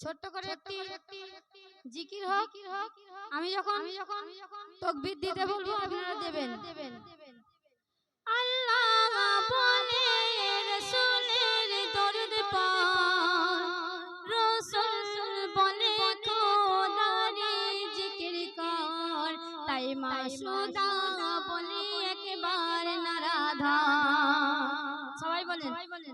ছোট্ট করে একটি জিকির হোক আমি যখন আমি যখন তকবির দিতে বলব আপনারা দেবেন। আল্লাহ বলে রসুলের দরদ পার রসুল বলে খোদারে জিকির কর তাই মাসুদা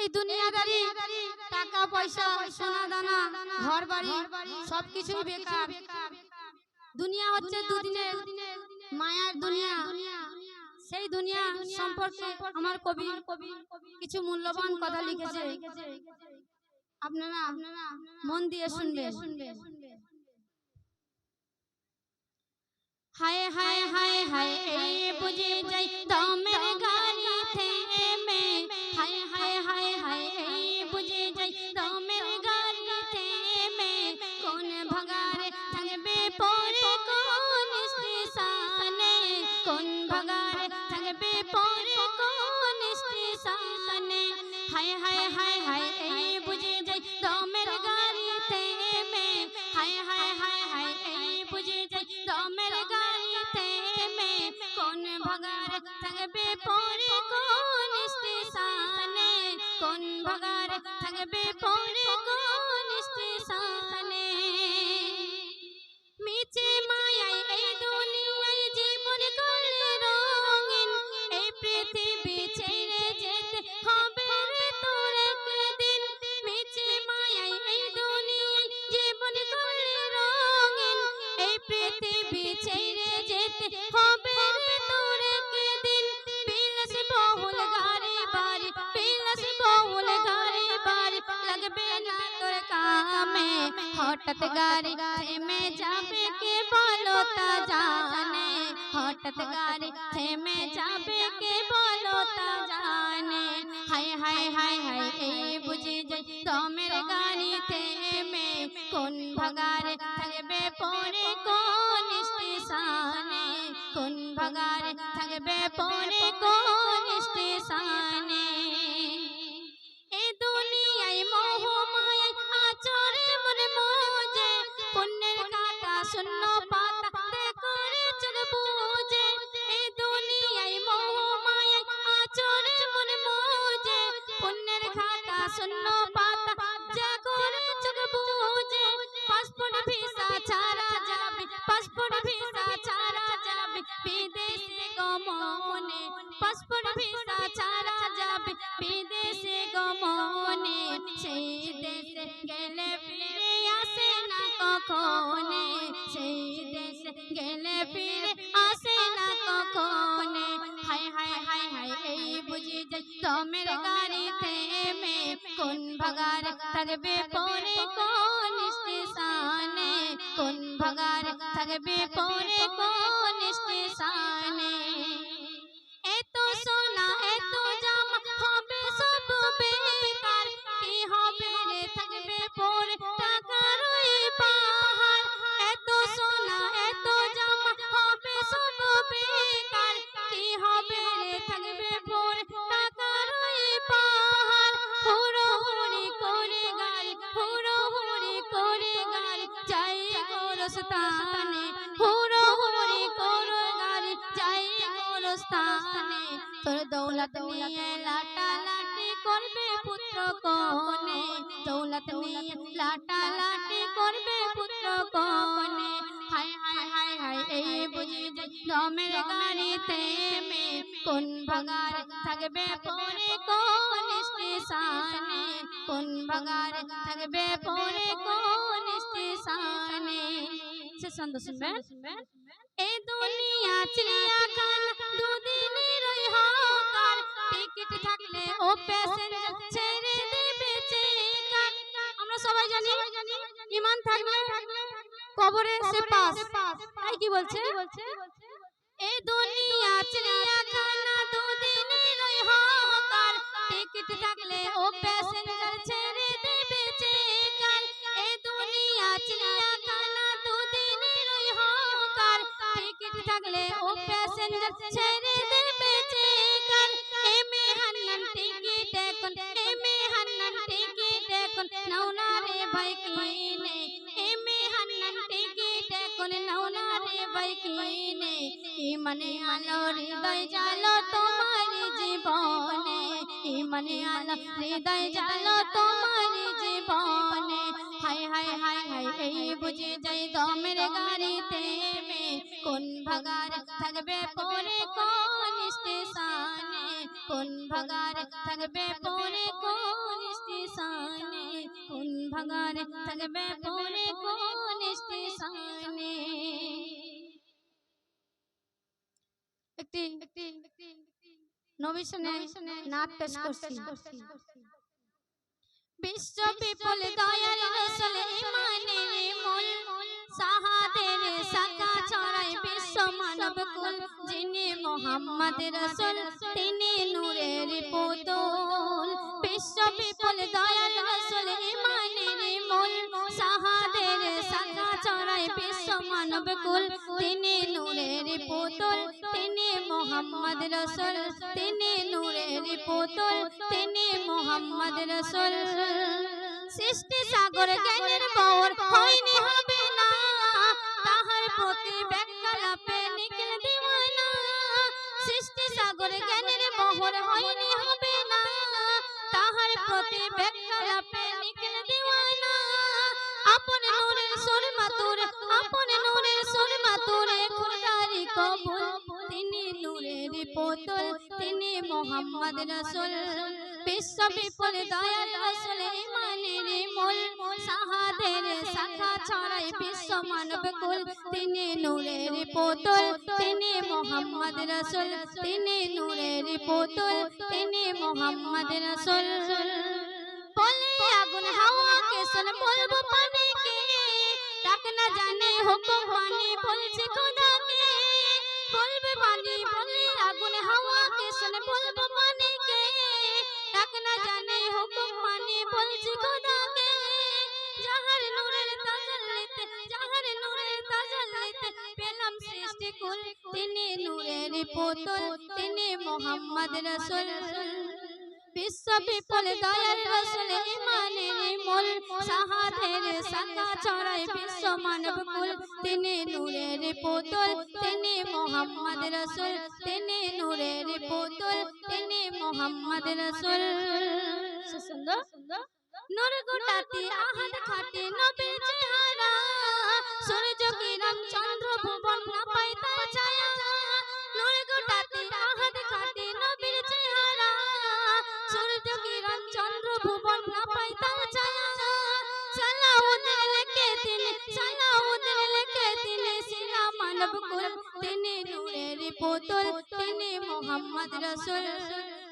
এই দুনিয়াদারি টাকা পয়সা সোনা দানা ঘর বাড়ি সবকিছুই বেকার। দুনিয়া হচ্ছে দুদিনের মায়ার দুনিয়া। সেই দুনিয়া সম্পর্কে আমার কবি কিছু মূল্যবান কথা লিখেছে। আপনারা মন দিয়ে শুনবে হায় হায় হায় হায় বুঝে যাই দমের গাড়ি থেমে। হায় হায় হায় হায় হঠাৎ গাড়ি থেমে যাবে কে বলো তা জানে? হঠাৎ গাড়ি থেমে যাবে কে বলো তা জানে? হায় হায় হায় হায়, এই বুঝে যাই দমের গাড়ি থেমে কোন ভাগারে থাকবে পরে কোন স্টেশনে? কোন ভাগারে থাকবে পরে কোন থাকবে পরে কোন স্টেশনে কোন ভাগার থাকবে পরে কোন স্টেশনে নিয়ে লাটা লাটি করবে পুত্র কোনে দৌলত নিয়ে লাটা লাটি করবে পুত্র কোনে হায় হায় হায় হায় এই বুঝি দমের গাড়ি থেমে কোন ভাগার থাকবে পরে কোন স্টেশনে কোন ভাগার থাকবে পরে কোন স্টেশনে সে শুনবেন এই দুনিয়া চিড়িয়াখানা ছেড়ে আমরা সবাই তাই কি বলছে? এ দুনিয়া চিড়িয়াখানা দুদিনের ওই হকার টিকিট থাকলে ও প্যাসেঞ্জার ছেড়ে দেবে চেকার এ দুনিয়া চিড়িয়াখানা দুদিনের ওই হকার টিকিট থাকলে ও প্যাসেঞ্জার ছেড়ে দেবে ইমানে আলো হৃদয় জালো তোমার জীবনে। ইমানে আলো হৃদয় জালো তোমার জীবনে। হায় হায় হায় হায় এই বুঝে যাই দমের গাড়িতে মে কোন ভাগার থাকবে পরে কোন স্টেশনে? কোন ভাগার থাকবে পরে কোন স্টেশনে? কোন ভাগার থাকবে পরে কোন স্টেশনে? একটি নবী শুনে নাচ পেশ করছি। বিশ্ব বিপুল দয়াল রসুল ইমানের মূল। সাহাদের সাকা ছড়াই বিশ্ব মানব কুল যিনি মোহাম্মদ রসুল তিনি নূরের পুতুল। বিশ্ব বিপুল দয়াল রসুল ইমানের মূল। মানব কুল তিনি নূরের পুতুল, তিনি মোহাম্মদ রসুল, তিনি নূরের পুতুল, তিনি মোহাম্মদ রসুল। সৃষ্টি সাগর জ্ঞানের বর হয়নি হবে না, তাহার প্রতি ব্যাখ্যা লাপে নিখিল দিওয়ানা। সৃষ্টি সাগর জ্ঞানের বহর হয়নি হবে না, তাহার প্রতি ব্যাখ্যা লাপে নিখিল দিওয়ানা। আপন নূরের সুর মাতুর, আপন কবুল তিনি নূরের পুতুল তিনি মোহাম্মদ রসুল। বিশ্ব বিপুল দয়াল রসুল ইমানের মূল সাহাদের শাখা ছড়াই বিশ্ব মানব কুল। তিনি নূরের পুতুল তিনি মোহাম্মদ রসুল। তিনি নূরের পুতুল তিনি মোহাম্মদ রসুল। বলে আগুন শুন বলব ডাক না জানে হুকুম পানি বলছে খোদাকে বলবে পানি বলে আগুন হাওয়াকে শুন বলব পানিকে ডাক না জানে হুকুম পানি খোদা কে যাহার নূরের তাজাল্লিতে যাহার নূরের তাজাল্লিতে পেলাম সৃষ্টি কুল, তিনি নূরের পুতুল, তিনি মোহাম্মদ রসুল। বিশ্ব বিপুল দয়াল রসুল ইমানের মূল সাহাদের শাখা ছড়াই বিশ্ব মানব কুল। তিনি নূরের পুতুল তিনি মোহাম্মদ রসুল। তিনি নূরের পুতুল তিনি মোহাম্মদ রসুল। সুন্দর। নূর গোটাতে আহাদ খাটে নবীর চেহারা। সূর্য সিরা তিনি নূরের পুতুল তিনি মোহাম্মদ রসুল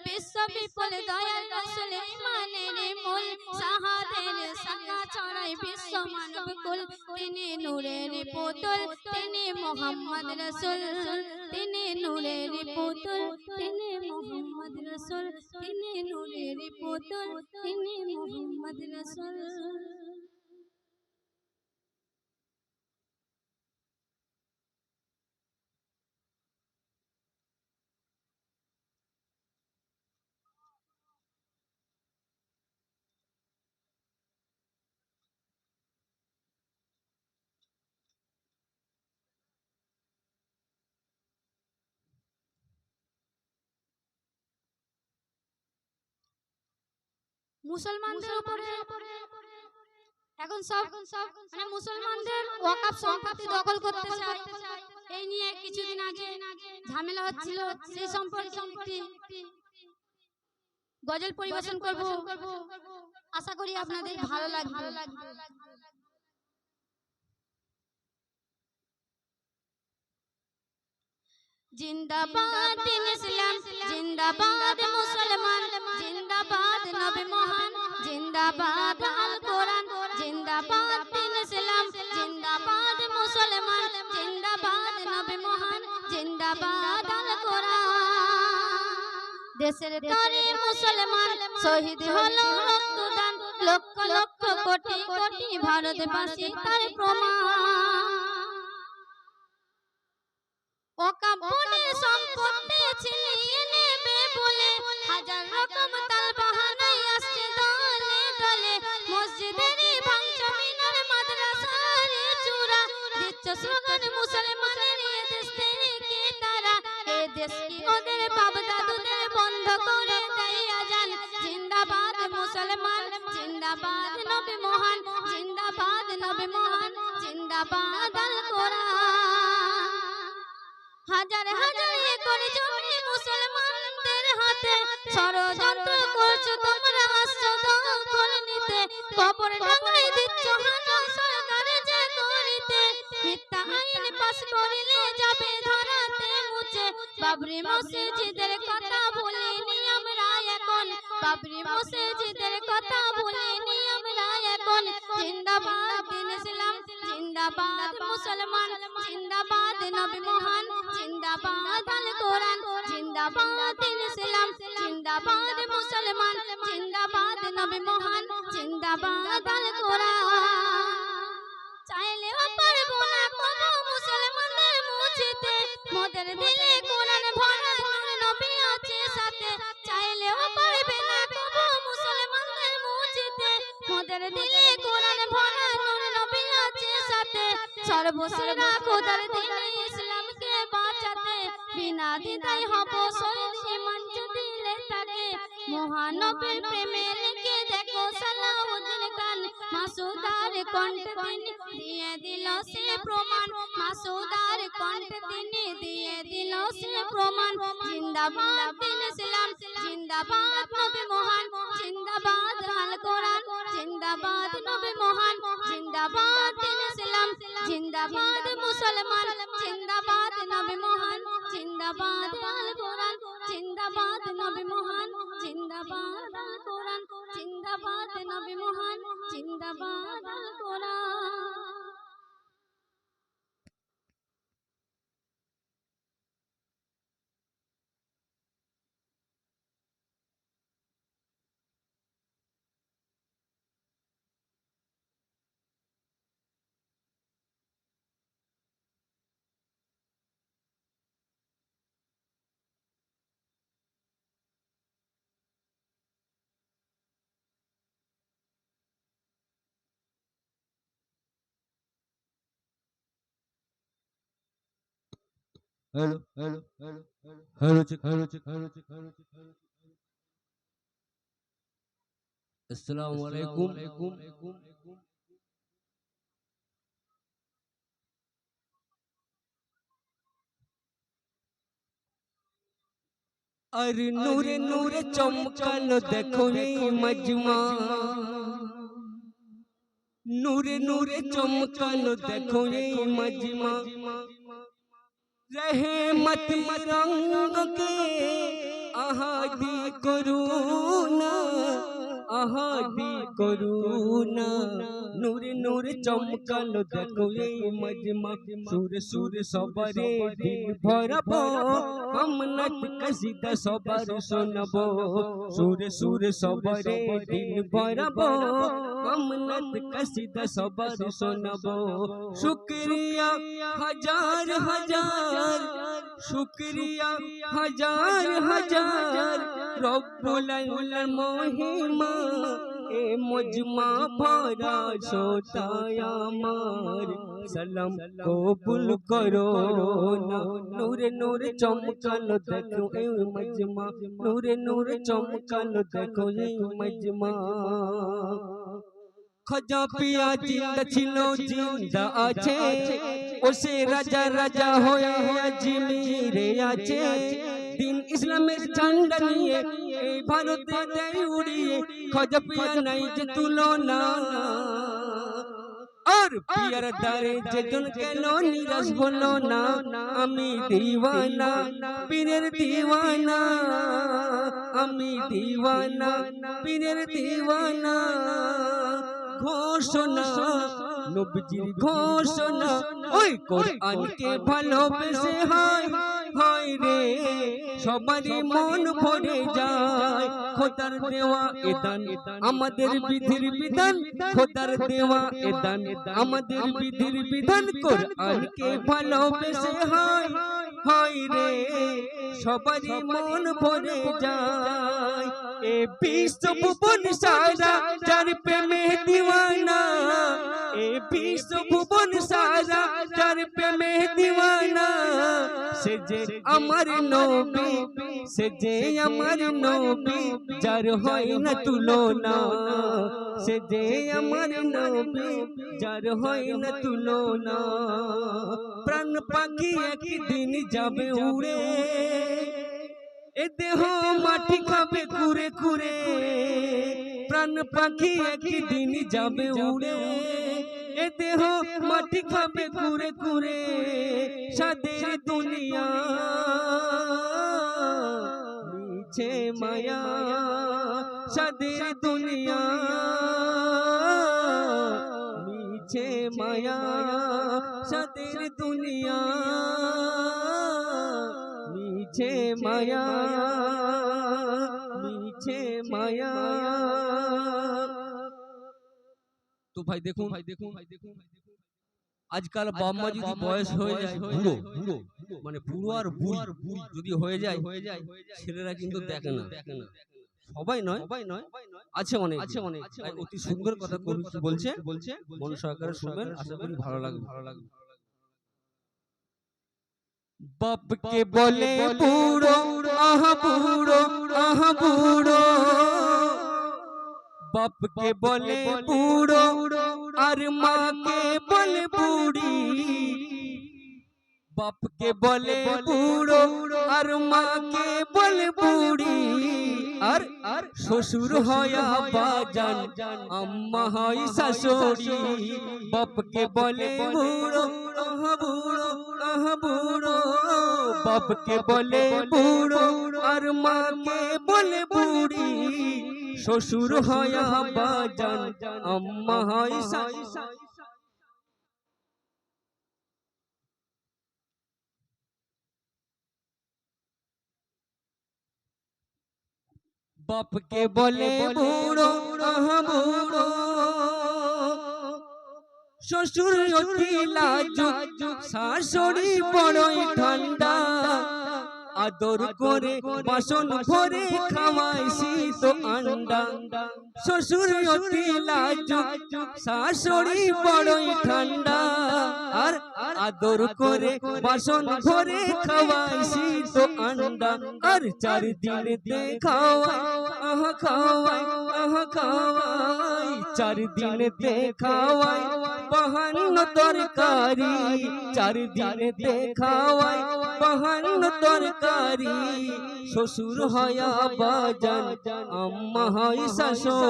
বিশ্ব বিপুল দয়াল রসুল ইমানের মূল সাহাদের শাখা ছড়াই বিশ্ব মানব কুল তিনি নূরের পুতুল তিনি মোহাম্মদ রসুল তিনি নূরের পুতুল তিনি মোহাম্মদ রসুল তিনি নূরের পুতুল তিনি মোহাম্মদ রসুল মুসলমানদের উপরে এখন সব মানে মুসলমানদের ওয়াকাফ সম্পত্তি দখল করতে চায়। এই নিয়ে কিছুদিন আগে ঝামেলা হচ্ছিল। সেই সম্পর্কে একটি গজল পরিবেশন করব। আশা করি আপনাদের ভালো লাগবে। জিন্দাবাদ দিন ইসলাম জিন্দাবাদ মুসলমান জিন্দাবাদ নবী মহান জিন্দাবাদ আল কোরআন জিন্দাবাদ দিন ইসলাম জিন্দাবাদ মুসলমান জিন্দাবাদ নবী মহান জিন্দাবাদ আল কোরআন। দেশের তরে মুসলমান শহীদ হলো রক্তদান লক্ষ লক্ষ কোটি কোটি ভারতবাসী তার প্রমাণ। করিলে যাবে ধরাতে মুছে। বাবরি মসজিদের কথা ভুলিনি আমরা এখন। বাবরি মসজিদের কথা ভুলিনি আমরা এখন। জিন্দাবাদ দিন ইসলাম জিন্দাবাদ মুসলমান, জিন্দাবাদ নবী মহান, জিন্দাবাদ আল কোরআন, জিন্দাবাদ দিন ইসলাম জিন্দাবাদ মুসলমান, জিন্দাবাদ নবী মহান, জিন্দাবাদ আল কোরআন। চাইলেও পারব না কোনো মুসলমানদের মুছিতে মোদের দিলে কোরআন ভরা নূর নবী আছে সাথে। চাইলেও পারবে না কোনো মুসলমানদের মুছিতে মোদের দিলে কোরআন ভরা নূর নবী আছে সাথে। সর্বসেরা খোদার দিন ইসলামকে বাঁচাতে। বিনা দ্বিধায় হব শহীদ ইমান দিলে তাকে মহানবীর প্রেমে লিখে দেখো সালাউদ্দিন খান। মাসুদার কণ্ঠ তিনি দিয়ে দিল সে প্রমাণ। মাসুদার কণ্ঠ তিনি দিয়ে দিল সে প্রমাণ। জিন্দাবাদ দিন ইসলাম, জিন্দাবাদ নবী মহান। জিন্দাবাদ আল কোরআন, জিন্দাবাদ নবী মহান। জিন্দাবাদ দিন ইসলাম, জিন্দাবাদ মুসলমান। জিন্দাবাদ নবী মহান। জিন্দাবাদ আল কোরআন, জিন্দাবাদ নবী মহান, জিন্দাবাদ আল কোরআন, জিন্দাবাদ নবী মহান, জিন্দাবাদ আল কোরআন। السلام نور چم چان دکھی مجم چمکان دکھو مجمو رحمت مرنگ کے احادی کرونا আহাদি করুণা। নূর নূর চমকালো দেখো এই মজমা। সুর সুর সবারে দিন ভরব। আমনাত কসিদা সবার শোনব। সুর সুর সবারে দিন ভরব। আমনাত কসিদা সবার শোনব। শুক্রিয়া হাজার। হাজার। শুক্রিয়া হাজার হাজার রব্বুল মহিমা এ মজমা ভরা সোতায় আমার। সালাম কবুল করো না। নূরে নূরে চমকালো দেখো এই মজমা। নূরে নূরে চমকালো দেখো এই মজমা। খজা পিয়া জিন্দা ছিল জিন্দা আছে ও সে রাজা রাজা হয়ে আজমিরে আছে দিন ইসলামের ঝান্ডা নিয়ে এই ভারতে দেয় উড়িয়ে খজা পিয়া নাই যে তুলনা আর পিয়ার দারে যেজন কেন নিরাশ বলো না আমি দিওয়ানা পীরের দিওয়ানা আমি দিওয়ানা পীরের দিওয়ানা ঘোষণা নবজির ঘোষণা। ওই কোরআনকে ভালোবেসে হয়। হয় রে সবারই মন ভরে যায়। খোদার দেওয়া এ দান আমাদের বিধির বিধান। খোদার দেওয়া এ দান আমাদের বিধির বিধান কোরআনকে ভালোবেসে হয় হয় রে সবারই মন ভরে যায়। এ বিশ্ব ভুবন সারা যার প্রেমে দিওয়ানা। এ বিশ্ব ভুবন সারা যার প্রেমে দিওয়ানা। সে যে আমার নবী সে যে আমার নবী যার হয় না তুলনা। সে যে আমার নবী যার হয় না তুলনা। প্রাণ পাখি একদিন যাবে উড়ে। এ দেহ মাটি খাবে কুরে কুরে প্রাণ পাখি একদিন যাবে উড়ে। এ দেহ মাটি খাবে কুরে কুরে সাদের দুনিয়া। মিছে মায়া সাদের দুনিয়া। মিছে মায়া সাদের দুনিয়া। মিছে মায়া মিছে মায়া। ভাই দেখুন ভাই দেখুন ভাই দেখুন। আজকাল বাম্মা যদি বয়স হয়ে যায়। বুড়ো বুড়ো মানে বুড়ো আর বুড়ি। যদি হয়ে যায় হয়ে যায় ছেলেরা কিন্তু দেখে না। দেখে না। সবাই নয় সবাই নয়। আছে অনেক। আছে অনেক। অতি সুন্দর কথা বলছে বলছে। মন সহকারে শুনবেন আশা করি ভালো লাগবে। ভালো লাগবে। বাপকে বলে বুড়ো আহ বুড়ো আহ বুড়ো বাপকে বলে বুড়ো আর মাকে বলে বুড়ি বাপকে বলে বুড়ো আর মাকে বলে বুড়ি আর আর শ্বশুর হয় বাজান আম্মা হয় শাশুড়ি বাপকে বলে বুড়ো আহ বুড়ো আহ বুড়ো বাপকে বলে বুড়ো আর মাকে বলে বুড়ি শ্বশুর হয় বাজান আম্মা হয় শাশুড়ি বাপকে বলে বুড়ো আহ বুড়ো। শ্বশুর অতি লাজুক শাশুড়ি বড়ই ঠান্ডা। আদর করে বাসন ভরে খাওয়াইছি তো আন্ডা। শ্বশুর অতি লাজুক শাশুড়ি বড়ই ঠান্ডা। আর আদর করে বাসন ভরে খাওয়াই শীত আন্ডা আর চার দিন দেখাওয়াই আহ খাওয়াই আহ খাওয়াই। চার দিন দেখাওয়াই বাহান্ন তরকারি। চার দিন দেখাওয়াই বাহান্ন তরকারি। শ্বশুর হয় বাজান আম্মা হয় শাশুড়ি।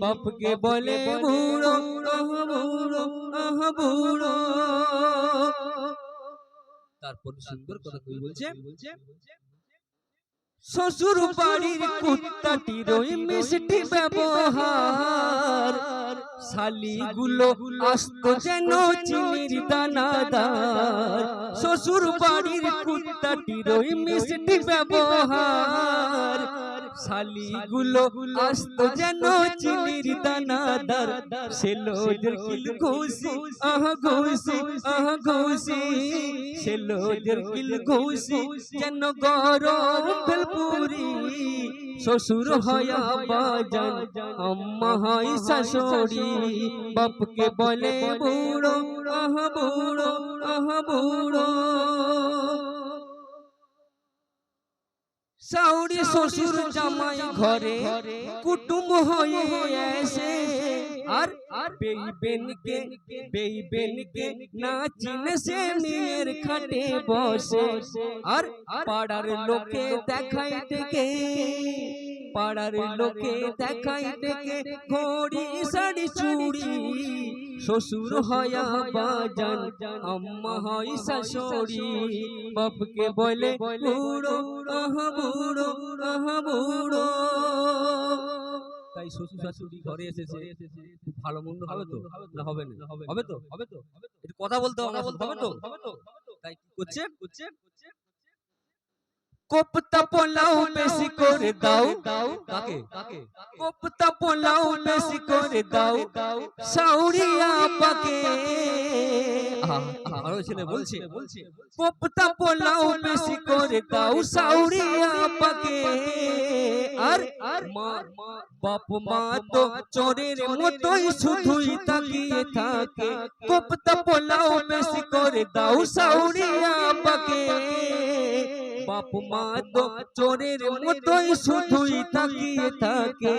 বাপকে বলে বুড়ো আহ বুড়ো আহ বুড়ো। তারপর সুন্দর কথা কই বলছে শ্বশুর বাড়ির কুত্তাটির ওই মিষ্টি ব্যবহার। শালিগুলো আসতো যেন চিনির দানাদার। শ্বশুর বাড়ির কুত্তাটির ওই মিষ্টি ব্যবহার। শালিগুলো আসতো যেন চিনির দানাদার। সে লোদের কিল ঘুষি। আহ ঘুষি। আহ ঘুষি। সে লোদের কিল ঘুষি। যেন গরম ভেলপুরি শ্বশুর হয় বাজান। আম্মা হয় শাশুড়ি। বাপকে বলে বুড়ো। আহ বুড়ো। আহ বুড়ো। সাউরি শ্বশুর জামাই ঘরে কুটুম হয়ে এসে আর বেইবেনকে বেইবেনকে না চিনে সে মেয়ের খাটে বসে আর পাড়ার লোকে দেখাই ডেকে পাড়ার লোকে দেখাই ডেকে ঘড়ি শাড়ি চুড়ি শ্বশুর হয় বাজান আম্মা হয় শাশুড়ি। বাপকে বলে বুড়ো আহ বুড়ো আহ বুড়ো তাই শ্বশুর শাশুড়ি ঘরে এসেছে। খুব ভালো মন্দ হবে তো? না হবে না। হবে তো? হবে তো? একটু কথা বলতে হবে হবে তো? হবে তো? তাই কি করছে? করছে? কোপ্তা পোলাও বেশি করে দাও। কাকে? কোপ্তা পোলাও বেশি করে দাও। সাউরিয়া পাকে আরও ছেলে বলছে। কোপ্তা পোলাও বেশি করে দাও। সাউরিয়া পাকে আর মা বাপ মা তো চোরের মতোই শুধুই তাকিয়ে থাকে। কোপ্তা পোলাও বেশি করে দাও। সাউরিয়া পাকে বাপ মা তো চোরের মতোই শুধুই তাকিয়ে থাকে।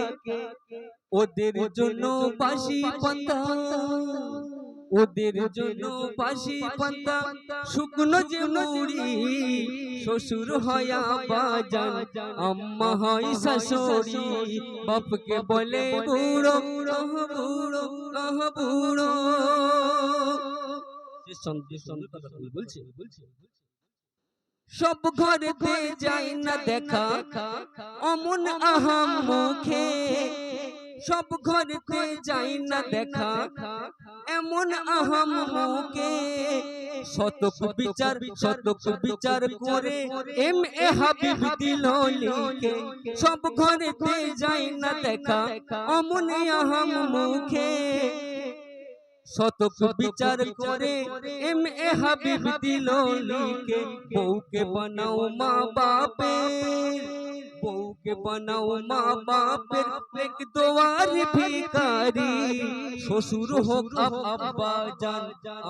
ওদের জন্য বাসি পাতা। ওদের জন্য বাসি পাতা। শুকনো যে মুড়ি শ্বশুর হয়া বাজান আম্মা হয় শাশুড়ি। বাপকে বলে বুড়ো বুড়ো বুড়ো বলছে বলছে সব ঘরেতে যাই না দেখা। অমন আহাম মুখে সব ঘরেতে যাই না দেখা। এমন আহাম মুখে শতক বিচার শতক বিচার করে এম এ হাবিব দিল লিখে সব ঘরেতে যাই না দেখা। অমন আহাম মুখে শতক বিচার করে এম এ হাবিব দিল লিখে বউকে বানাও মা বাপের বউকে বানাও মা বাপের এক দোয়ার ভিখারি। শ্বশুর হোক আব্বা জান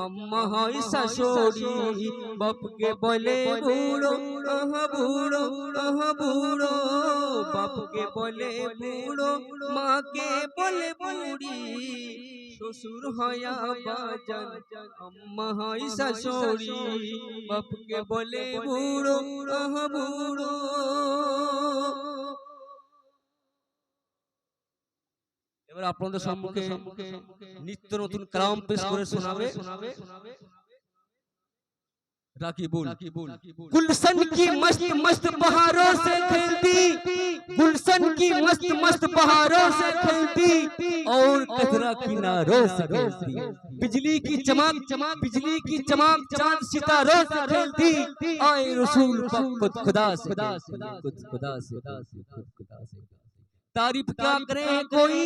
আম্মা হয় শাশুড়ি। বাপকে বলে বুড়ো আহ বুড়ো আহ বুড়ো। বাপকে বলে বুড়ো মাকে বলে বুড়ি। শ্বশুর হয়া বাজান আম্মা হয় শাশুড়ি বাপকে বলে বুড়ো আহ বুড়ো এবার আপনাদের সম্মুখে নিত্য নতুন ক্রাম পেশ করে শোনাবে। শোনাবে শোনাবে। گلشن کی مست مست بہاروں سے کھیلتی۔ گلشن کی مست مست بہاروں سے کھیلتی۔ اور کترا کناروں سے کھیلتی۔ بجلی کی چمک چمک بجلی کی چمک چاند ستاروں سے کھیلتی۔ آئے رسول خدا سے خدا سے خدا سے خدا سے۔ तारीफ क्या करे है कोई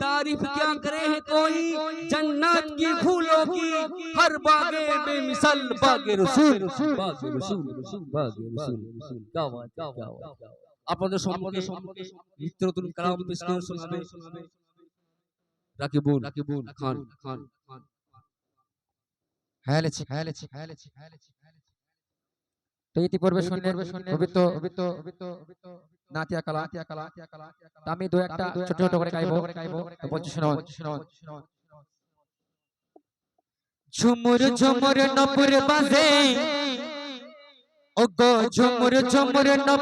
तारीफ क्या करे है कोई जन्नत की फूलों की हर बागे बेमिसल बागे रसूल बागे रसूल बागे रसूल क्या बात क्या बात আপনাদের সম্পর্কে নিত্য নতুন কালাম পেশ করে শোনাবে রাকিবুল রাকিবুল খান খান খান হ্যাঁ লেছি হ্যাঁ লেছি হ্যাঁ লেছি হ্যাঁ লেছি তো ইতিপূর্বে শুনলেন পবিত্র পবিত্র পবিত্র নাতিয়া কালা নাতিয়া কালা আমি দু একটা ছোট ছোট করে গাইবো বলছি ঝুমুর ঝুমুর নপুর বাজে। ও গো ঝুমুর ঝুমুর নপুর